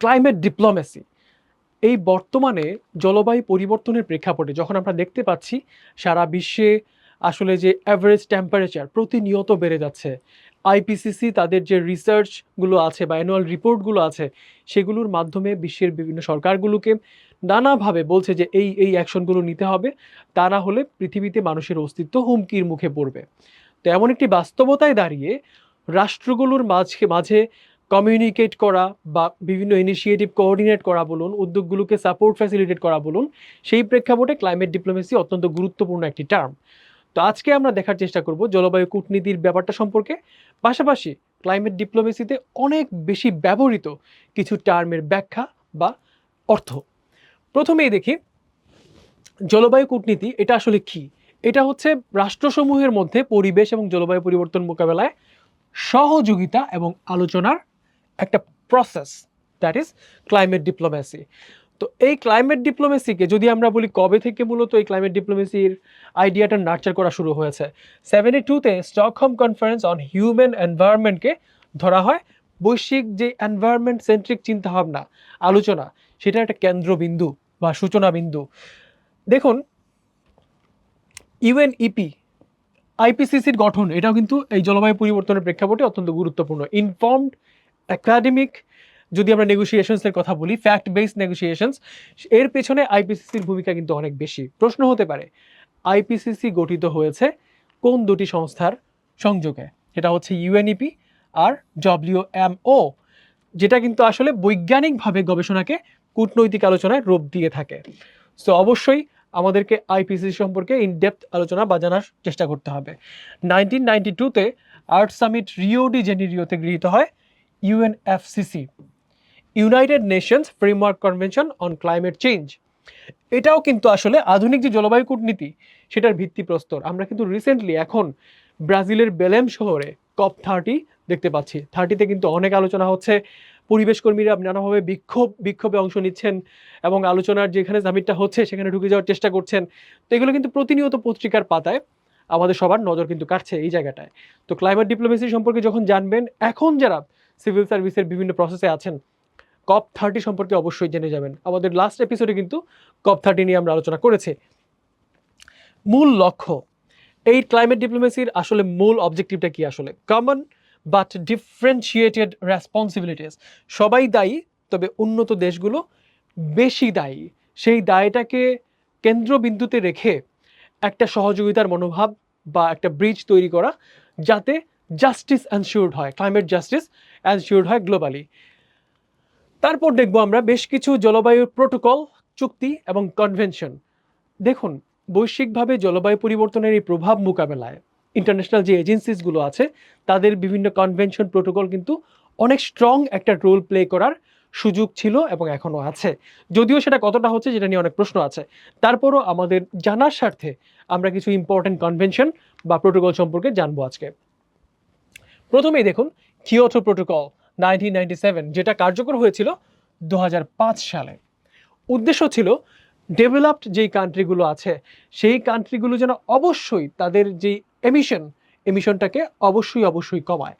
Climate diplomacy. এই বর্তমানে জলবায়ু পরিবর্তনের প্রেক্ষাপটে যখন আমরা দেখতে পাচ্ছি, সারা বিশ্বে আসলে যে অ্যাভারেজ টেম্পারেচার প্রতিনিয়ত বেড়ে যাচ্ছে। আইপিসিসি তাদের যে রিসার্চগুলো আছে বা অ্যানুয়াল রিপোর্টগুলো আছে, সেগুলোর মাধ্যমে বিশ্বের বিভিন্ন সরকারগুলোকে নানাভাবে বলছে যে এই এই অ্যাকশনগুলো নিতে হবে। তা না হলে পৃথিবীতে মানুষের অস্তিত্ব হুমকির মুখে পড়বে। তো এমন একটি বাস্তবতায় দাঁড়িয়ে রাষ্ট্রগুলোর মাঝে মাঝে কমিউনিকেট করা বা বিভিন্ন ইনিশিয়েটিভ কোঅর্ডিনেট করা বলুন, উদ্যোগগুলোকে সাপোর্ট ফ্যাসিলিটেট করা বলুন, সেই প্রেক্ষাপটে ক্লাইমেট ডিপ্লোমেসি অত্যন্ত গুরুত্বপূর্ণ একটি টার্ম তো আজকে আমরা দেখার চেষ্টা করব জলবায়ু কূটনীতির ব্যাপারটা সম্পর্কে। পাশাপাশি ক্লাইমেট ডিপ্লোমেসিতে অনেক বেশি ব্যবহৃত কিছু টার্মের ব্যাখ্যা বা অর্থ। প্রথমেই দেখি, জলবায়ু কূটনীতি এটা আসলে কি? এটা হচ্ছে রাষ্ট্রসমূহের মধ্যে পরিবেশ এবং জলবায়ু পরিবর্তন মোকাবেলায় সহযোগিতা এবং আলোচনার একটা process that is climate diplomacy তো এই ক্লাইমেট ডিপ্লোমেসিকে যদি আমরা বলি কবে থেকে মূলত এই ক্লাইমেট ডিপ্লোমেসির আইডিয়াটা নার্চার করা শুরু হয়েছে? সেভেন্টি টুতে স্টকহোম কনফারেন্স অন হিউম্যান এনভায়রনমেন্টকে ধরা হয়। বৈশ্বিক যে এনভায়রনমেন্ট সেন্ট্রিক চিন্তাভাবনা, আলোচনা, সেটা একটা কেন্দ্রবিন্দু বা সূচনা বিন্দু দেখুন ইউএনইপি আইপিসিসির গঠন, এটাও কিন্তু এই জলবায়ু পরিবর্তনের প্রেক্ষাপটে অত্যন্ত গুরুত্বপূর্ণ। ইনফর্মড একাডেমিক যদি আমরা নেগোসিয়েশনসের কথা বলি ফ্যাক্ট বেসড নেগোসিয়েশনস এর পেছনে আইপিসিসির ভূমিকা কিন্তু অনেক বেশি। প্রশ্ন হতে পারে আইপিসিসি গঠিত হয়েছে কোন দুটি সংস্থার সংযোগে? সেটা হচ্ছে ইউএনইপি আর ডব্লিউএমও যেটা কিন্তু আসলে বৈজ্ঞানিকভাবে গবেষণাকে কূটনৈতিক আলোচনায় রূপ দিয়ে থাকে। সো অবশ্যই আমাদেরকে আইপিসি সম্পর্কে ইন ডেপথ আলোচনা বা জানার চেষ্টা করতে হবে। নাইনটিন নাইনটি টুতে আর্ট সামিট রিও ডি জেনিরিওতে গৃহীত হয়। UNFCCC united nations framework convention on climate change এটাও কিন্তু আসলে আধুনিক যে জলবায়ু কূটনীতি, সেটার ভিত্তিপ্রস্তর আমরা কিন্তু রিসেন্টলি এখন ব্রাজিলের বেলেম শহরে কপ থার্টি দেখতে পাচ্ছি। থার্টিতে কিন্তু অনেক আলোচনা হচ্ছে। পরিবেশ কর্মীরা নানাভাবে বিক্ষোভ, বিক্ষোভে অংশ নিচ্ছেন এবং আলোচনার যেখানে সামিটটা হচ্ছে, সেখানে ঢুকে যাওয়ার চেষ্টা করছেন। তো এগুলো কিন্তু প্রতিনিয়ত পত্রিকার পাতায় আমাদের সবার নজর কিন্তু কাটছে এই জায়গাটায়। তো ক্লাইমেট ডিপ্লোমেসি সম্পর্কে যখন জানবেন, এখন যারা সিভিল সার্ভিসের বিভিন্ন প্রসেসে আছেন। কপ থার্টি সম্পর্কে অবশ্যই জেনে যাবেন। আমাদের লাস্ট এপিসোডে কিন্তু কপ থার্টি নিয়ে আমরা আলোচনা করেছি। মূল লক্ষ্য, এই ক্লাইমেট ডিপ্লোমেসির আসলে মূল অবজেক্টিভটা কি আসলে? কমন বাট ডিফারেন্সিয়েটেড রেসপন্সিবিলিটিস সবাই দায়ী, তবে উন্নত দেশগুলো বেশি দায়ী। সেই দায়টাকে কেন্দ্রবিন্দুতে রেখে একটা সহযোগিতার মনোভাব বা একটা ব্রিজ তৈরি করা যাতে জাস্টিস অ্যানশিওর্ড হয় ক্লাইমেট জাস্টিস অ্যানশিওর্ড হয় গ্লোবালি তারপর দেখব আমরা বেশ কিছু জলবায়ু প্রোটোকল চুক্তি এবং কনভেনশন দেখুন, বৈশ্বিকভাবে জলবায়ু পরিবর্তনের এই প্রভাব মোকাবেলায় ইন্টারন্যাশনাল যে এজেন্সিসগুলো আছে, তাদের বিভিন্ন কনভেনশন প্রোটোকল কিন্তু অনেক স্ট্রং একটা রোল প্লে করার সুযোগ ছিল এবং এখনও আছে। যদিও সেটা কতটা হচ্ছে যেটা নিয়ে অনেক প্রশ্ন আছে। তারপরও আমাদের জানার স্বার্থে আমরা কিছু ইম্পর্ট্যান্ট কনভেনশন বা প্রোটোকল সম্পর্কে জানব আজকে। প্রথমেই দেখুন কিয়োটো প্রোটোকল নাইনটিন যেটা কার্যকর হয়েছিল দু হাজার পাঁচ সালে। উদ্দেশ্য ছিল ডেভেলপড যেই কান্ট্রিগুলো আছে, সেই কান্ট্রিগুলো যেন অবশ্যই তাদের যেই এমিশন এমিশনটাকে অবশ্যই অবশ্যই কমায়।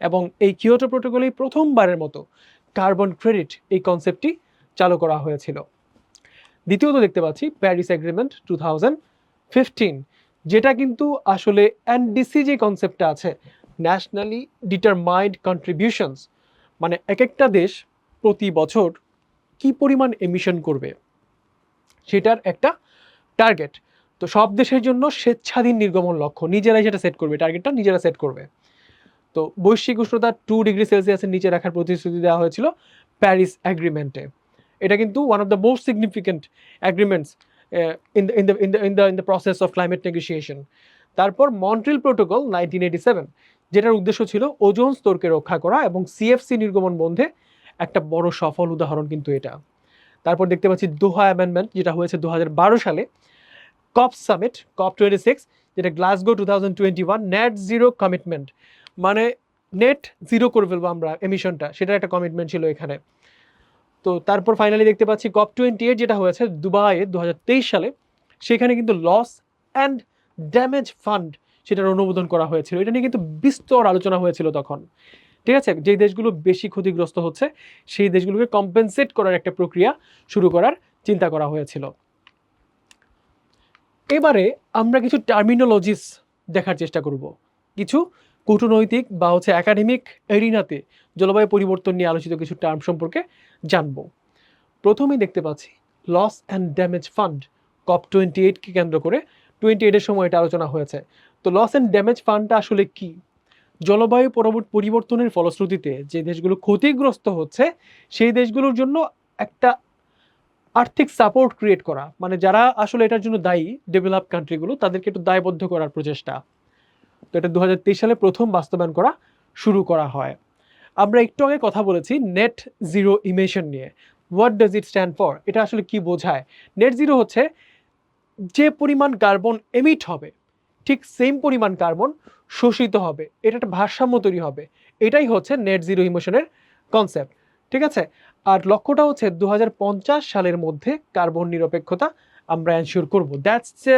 এবং এই কিয়োটো প্রোটোকলেই প্রথমবারের মতো কার্বন ক্রেডিট এই কনসেপ্টটি চালু করা হয়েছিল। দ্বিতীয়ত দেখতে পাচ্ছি প্যারিস এগ্রিমেন্ট টু যেটা কিন্তু আসলে এনডিসি যে কনসেপ্টটা আছে ন্যাশনালি ডিটারমাইন্ড কন্ট্রিবিউশনস মানে এক একটা দেশ প্রতি বছর কি পরিমাণ এমিশন করবে? সেটার একটা টার্গেট তো সব দেশের জন্য স্বেচ্ছাধীন নির্গমন লক্ষ্য। নিজেরাই সেটা সেট করবে টার্গেটটা নিজেরা সেট করবে। তো বৈশ্বিক উষ্ণতা টু ডিগ্রি সেলসিয়াসের নিচে রাখার প্রতিশ্রুতি দেওয়া হয়েছিল প্যারিস অ্যাগ্রিমেন্টে এটা কিন্তু one of the most significant agreements in the in the in the in the in the process of climate negotiation তারপর Montreal protocol nineteen eighty seven যেটার উদ্দেশ্য ছিল ওজোন স্তরকে রক্ষা করা এবং সিএফসি নির্গমন বন্ধে একটা বড় সফল উদাহরণ কিন্তু এটা। তারপর দেখতে পাচ্ছি দোহা অ্যামেন্ডমেন্ট, যেটা হয়েছে দু হাজার বারো সালে। COP summit, COP twenty six, যেটা Glasgow two thousand twenty one, net zero commitment. মানে নেট জিরো করে ফেলব আমরা এমিশনটা, সেটার একটা কমিটমেন্ট ছিল এখানে। তো তারপর ফাইনালি দেখতে পাচ্ছি কপ টোয়েন্টি এইট, যেটা হয়েছে দুবাইয়ে দু হাজার তেইশ সালে। সেখানে কিন্তু লস অ্যান্ড ড্যামেজ ফান্ড সেটার অনুমোদন করা হয়েছিল। এটা নিয়ে কিন্তু বিস্তর আলোচনা হয়েছিল তখন। ঠিক আছে? যেই দেশগুলো বেশি ক্ষতিগ্রস্ত হচ্ছে, সেই দেশগুলোকে কম্পেনসেট করার একটা প্রক্রিয়া শুরু করার চিন্তা করা হয়েছিল। এবারে আমরা কিছু টার্মিনোলজিস দেখার চেষ্টা করব। কিছু কূটনৈতিক বা হচ্ছে একাডেমিক এরিনাতে জলবায়ু পরিবর্তন নিয়ে আলোচিত কিছু টার্ম সম্পর্কে জানব। প্রথমেই দেখতে পাচ্ছি loss and damage fund COP twenty এইটকে কেন্দ্র করে। টোয়েন্টি এইটের সময় এটা আলোচনা হয়েছে। তো লস অ্যান্ড ড্যামেজ ফান্ডটা আসলে কি? জলবায়ু পরবর্তী, পরিবর্তনের ফলশ্রুতিতে যে দেশগুলো ক্ষতিগ্রস্ত হচ্ছে, সেই দেশগুলোর জন্য একটা আর্থিক সাপোর্ট ক্রিয়েট করা। মানে যারা আসলে এটার জন্য দায়ী ডেভেলপ কান্ট্রিগুলো তাদেরকে একটু দায়বদ্ধ করার প্রচেষ্টা। তো এটা দু হাজার তেইশ সালে প্রথম বাস্তবায়ন করা শুরু করা হয়। আমরা একটু আগে কথা বলেছি নেট জিরো ইমেশন নিয়ে। What does it stand for এটা আসলে কি বোঝায়? নেট জিরো হচ্ছে যে পরিমাণ কার্বন এমিট হবে। ঠিক সেম পরিমাণ কার্বন শোষিত হবে। এটা একটা ভারসাম্য তৈরি হবে। এটাই হচ্ছে নেট জিরো ইমিশনের কনসেপ্ট ঠিক আছে? আর লক্ষ্যটা হচ্ছে দু হাজার পঞ্চাশ সালের মধ্যে কার্বন নিরপেক্ষতা আমরা এনশিওর করব। দ্যাটস এ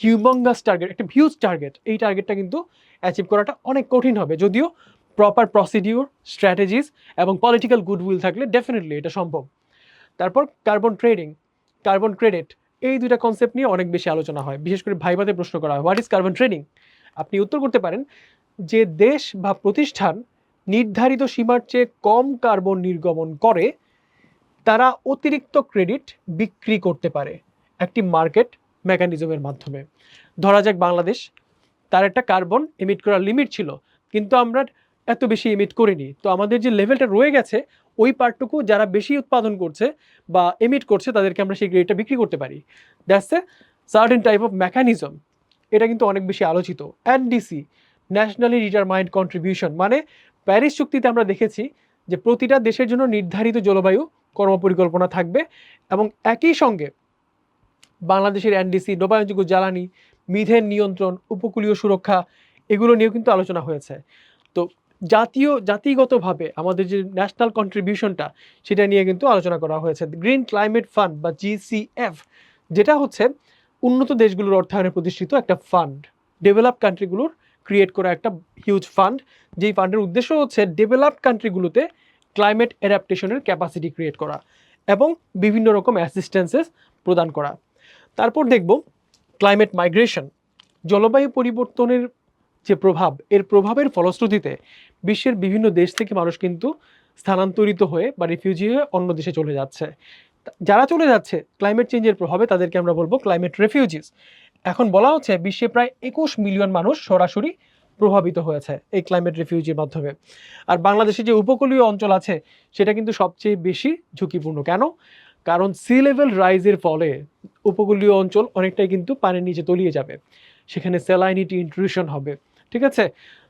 হিউমঙ্গাস টার্গেট একটা হিউজ টার্গেট এই টার্গেটটা কিন্তু অ্যাচিভ করাটা অনেক কঠিন হবে। যদিও প্রপার প্রসিডিউর স্ট্র্যাটেজিস এবং পলিটিক্যাল গুডউইল থাকলে ডেফিনেটলি এটা সম্ভব। তারপর কার্বন ট্রেডিং কার্বন ক্রেডিট এই দুইটা কনসেপ্ট নিয়ে অনেক বেশি আলোচনা হয়। বিশেষ করে ভাইবাতে প্রশ্ন করা হয় হোয়াট ইজ কার্বন ট্রেডিং আপনি উত্তর করতে পারেন যে, দেশ বা প্রতিষ্ঠান নির্ধারিত সীমার চেয়ে কম কার্বন নির্গমন করে, তারা অতিরিক্ত ক্রেডিট বিক্রি করতে পারে একটি মার্কেট মেকানিজমের মাধ্যমে। ধরা যাক বাংলাদেশ, তার একটা কার্বন এমিট করার লিমিট ছিল, কিন্তু আমরা এত বেশি এমিট করিনি। তো আমাদের যে লেভেলটা রয়ে গেছে, ওই পার্টটুকু যারা বেশি উৎপাদন করছে বা এমিট করছে, তাদেরকে আমরা সেই গ্রেডটা বিক্রি করতে পারি। That's a certain type of mechanism এটা কিন্তু অনেক বেশি আলোচিত। এনডিসি ন্যাশনালি ডিটারমাইন্ড কন্ট্রিবিউশন মানে প্যারিস চুক্তিতে আমরা দেখেছি যে প্রতিটা দেশের জন্য নির্ধারিত জলবায়ু কর্মপরিকল্পনা থাকবে এবং একই সঙ্গে বাংলাদেশের এনডিসি নবায়নযোগ্য জ্বালানি, মিথেন নিয়ন্ত্রণ, উপকূলীয় সুরক্ষা, এগুলো নিয়েও কিন্তু আলোচনা হয়েছে। তো জাতীয়, জাতিগতভাবে আমাদের যে ন্যাশনাল কন্ট্রিবিউশনটা সেটা নিয়ে কিন্তু আলোচনা করা হয়েছে। গ্রিন ক্লাইমেট ফান্ড বা জিসিএফ যেটা হচ্ছে উন্নত দেশগুলোর অর্থায়নে প্রতিষ্ঠিত একটা ফান্ড ডেভেলপ কান্ট্রিগুলোর ক্রিয়েট করা একটা হিউজ ফান্ড যেই ফান্ডের উদ্দেশ্য হচ্ছে ডেভেলপড কান্ট্রিগুলোতে ক্লাইমেট অ্যাডাপ্টেশনের ক্যাপাসিটি ক্রিয়েট করা এবং বিভিন্ন রকম অ্যাসিস্ট্যান্সেস প্রদান করা। তারপর দেখব ক্লাইমেট মাইগ্রেশন জলবায়ু পরিবর্তনের যে প্রভাব, এর প্রভাবের ফলশ্রুতিতে বিশ্বের বিভিন্ন দেশ থেকে মানুষ কিন্তু স্থানান্তরিত হয়ে বা রিফিউজি হয়ে অন্য দেশে চলে যাচ্ছে। যারা চলে যাচ্ছে ক্লাইমেট চেঞ্জের প্রভাবে তাদেরকে আমরা বলব ক্লাইমেট রেফিউজিস এখন বলা হচ্ছে বিশ্বে প্রায় একুশ মিলিয়ন মানুষ সরাসরি প্রভাবিত হয়েছে এই ক্লাইমেট রিফিউজির মাধ্যমে। আর বাংলাদেশে যে উপকূলীয় অঞ্চল আছে, সেটা কিন্তু সবচেয়ে বেশি ঝুঁকিপূর্ণ। কেন? কারণ সি লেভেল রাইজের ফলে উপকূলীয় অঞ্চল অনেকটাই কিন্তু পানির নিচে তলিয়ে যাবে। সেখানে স্যালাইনিটি ইন্ট্রুশন হবে। ঠিক আছে?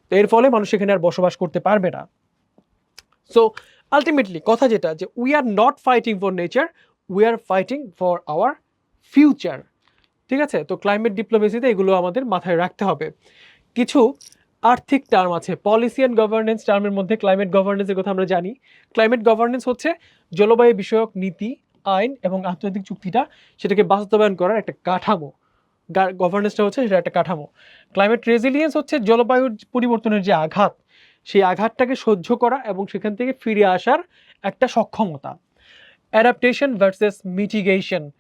তো এর ফলে মানুষ এখানে আর বসবাস করতে পারবে না। সো আলটিমেটলি কথা যেটা যে we are not fighting for nature we are fighting for our future ঠিক আছে? তো ক্লাইমেট ডিপ্লোমেসিতে এগুলো আমাদের মাথায় রাখতে হবে। কিছু আর্থিক টার্ম আছে। পলিসি অ্যান্ড গভর্নেন্স টার্মের মধ্যে ক্লাইমেট গভর্নেন্সের কথা আমরা জানি। ক্লাইমেট গভর্নেন্স হচ্ছে জলবায়ু বিষয়ক নীতি, আইন এবং আন্তর্জাতিক চুক্তিটা সেটাকে বাস্তবায়ন করার একটা কাঠামো। গভর্নেন্সটা হচ্ছে সেটা একটা কাঠামো। ক্লাইমেট রেজিলিয়েন্স হচ্ছে জলবায়ুর পরিবর্তনের যে আঘাত, সেই আঘাতটাকে সহ্য করা এবং সেখান থেকে ফিরে আসার একটা সক্ষমতা। অ্যাডাপ্টেশন ভার্সেস মিটিগেশন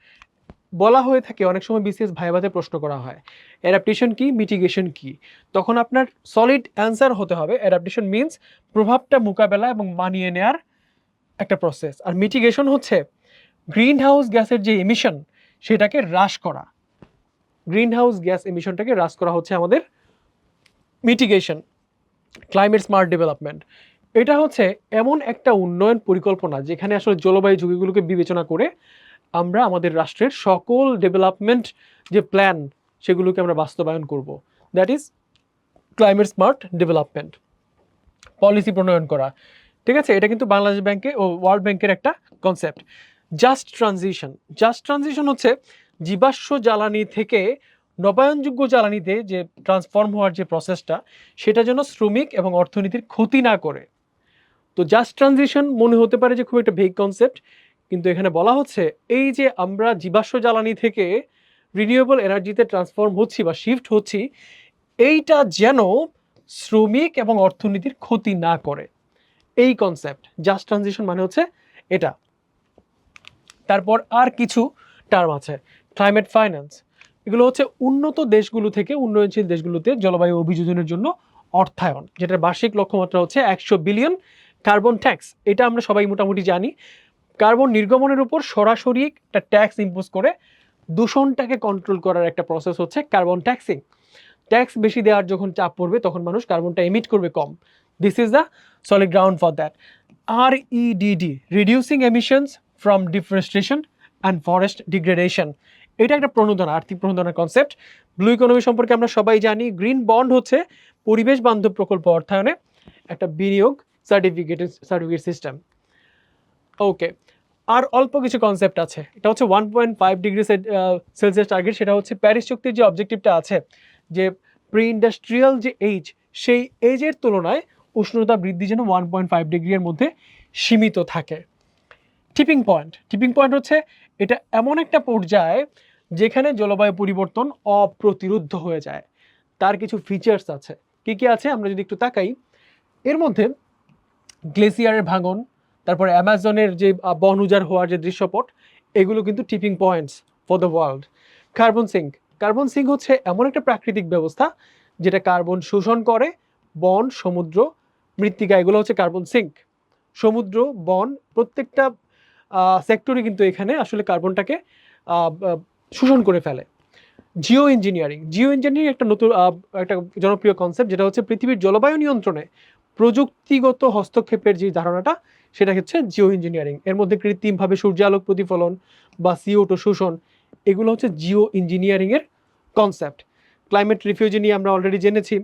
বলা হয়ে থাকে, অনেক সময় বিশেষ ভাইভাতে প্রশ্ন করা হয়। অ্যাডাপ্টেশন কি মিটিগেশন কি? তখন আপনার সলিড অ্যান্সার হতে হবে। অ্যাডাপ্টেশন মিন্স প্রভাবটা মোকাবেলা এবং মানিয়ে নেয়ার একটা প্রসেস আর মিটিগেশন হচ্ছে গ্রিন হাউস গ্যাসের যে এমিশন সেটাকে হ্রাস করা। গ্রিন হাউস গ্যাস এমিশনটাকে হ্রাস করা হচ্ছে আমাদের মিটিগেশন ক্লাইমেট স্মার্ট ডেভেলপমেন্ট এটা হচ্ছে এমন একটা উন্নয়ন পরিকল্পনা যেখানে আসলে জলবায়ু ঝুঁকিগুলোকে বিবেচনা করে আমরা আমাদের রাষ্ট্রের সকল ডেভেলপমেন্ট যে প্ল্যান সেগুলোকে আমরা বাস্তবায়ন করব। That is climate smart development policy প্রণয়ন করা। ঠিক আছে? এটা কিন্তু বাংলাদেশ ব্যাংকে ও ওয়ার্ল্ড ব্যাংকের একটা concept just transition just transition হচ্ছে জীবাশ্ম জ্বালানি থেকে নবায়নযোগ্য জ্বালানিতে যে ট্রান্সফর্ম হওয়ার যে প্রসেসটা সেটা যেন শ্রমিক এবং অর্থনীতির ক্ষতি না করে। তো জাস্ট ট্রানজিশন মনে হতে পারে যে খুব একটা ভেগ কনসেপ্ট কিন্তু এখানে বলা হচ্ছে এই যে আমরা জীবাশ্ম জ্বালানি থেকে রিনিউয়েবল এনার্জিতে ট্রান্সফর্ম হচ্ছি বা শিফট হচ্ছি, এইটা যেন শ্রমিক এবং অর্থনীতির ক্ষতি না করে। এই কনসেপ্ট জাস্ট ট্রানজিশন মানে হচ্ছে এটা। তারপর আর কিছু টার্ম আছে। ক্লাইমেট ফাইন্যান্স এগুলো হচ্ছে উন্নত দেশগুলো থেকে উন্নয়নশীল দেশগুলোতে জলবায়ু অভিযোজনের জন্য অর্থায়ন, যেটার বার্ষিক লক্ষ্যমাত্রা হচ্ছে একশো বিলিয়ন কার্বন ট্যাক্স। এটা আমরা সবাই মোটামুটি জানি। কার্বন নির্গমনের উপর সরাসরি একটা ট্যাক্স ইম্পোজ করে দূষণটাকে কন্ট্রোল করার একটা প্রসেস হচ্ছে কার্বন ট্যাক্সিং ট্যাক্স বেশি দেওয়ার যখন চাপ পড়বে, তখন মানুষ কার্বনটা এমিট করবে কম। This is the solid ground for that R EDD reducing emissions from deforestation and forest degradation এটা একটা প্রণোদনা, আর্থিক প্রণোদনার কনসেপ্ট ব্লু ইকোনমি সম্পর্কে আমরা সবাই জানি গ্রিন বন্ড হচ্ছে পরিবেশ বান্ধব প্রকল্প অর্থায়নে একটা বিনিয়োগ সার্টিফিকেট সার্টিফিকেট সিস্টেম ওকে আর অল্প কিছু কনসেপ্ট আছে। এটা হচ্ছে one point five degree Celsius target সেটা হচ্ছে প্যারিস চুক্তির যে অবজেক্টিভটা আছে, যে প্রি ইন্ডাস্ট্রিয়াল যে এইজ সেই এজের তুলনায় উষ্ণতা বৃদ্ধি যেন ওয়ান পয়েন্ট ফাইভ ডিগ্রির মধ্যে সীমিত থাকে। টিপিং পয়েন্ট টিপিং পয়েন্ট হচ্ছে এটা এমন একটা পর্যায়ে যেখানে জলবায়ু পরিবর্তন অপ্রতিরোধ্য হয়ে যায়। তার কিছু ফিচার্স আছে। কি কি আছে? আমরা যদি একটু তাকাই, এর মধ্যে গ্লেসিয়ারের ভাঙন, তারপরে অ্যামাজনের যে বন উজাড় হওয়ার যে দৃশ্যপট, এগুলো কিন্তু tipping points for the world carbon sink carbon sink হচ্ছে এমন একটা প্রাকৃতিক ব্যবস্থা যেটা কার্বন শোষণ করে, বন, সমুদ্র, মৃত্তিকা, এগুলো হচ্ছে কার্বন সিঙ্ক সমুদ্র, বন প্রত্যেকটা সেক্টরে কিন্তু এখানে আসলে কার্বনটাকে শোষণ করে ফেলে। জিও ইঞ্জিনিয়ারিং জিও ইঞ্জিনিয়ারিং একটা নতুন একটা জনপ্রিয় কনসেপ্ট যেটা হচ্ছে পৃথিবীর জলবায়ু নিয়ন্ত্রণে প্রযুক্তিগত হস্তক্ষেপের যে ধারণাটা, সেটা হচ্ছে জিও ইঞ্জিনিয়ারিং এর মধ্যে কৃত্রিমভাবে সূর্যালোক প্রতিফলন বা সিও টু শোষণ, এগুলো হচ্ছে জিও ইঞ্জিনিয়ারিংয়ের কনসেপ্ট ক্লাইমেট রিফিউজি নিয়ে আমরা অলরেডি জেনেছি।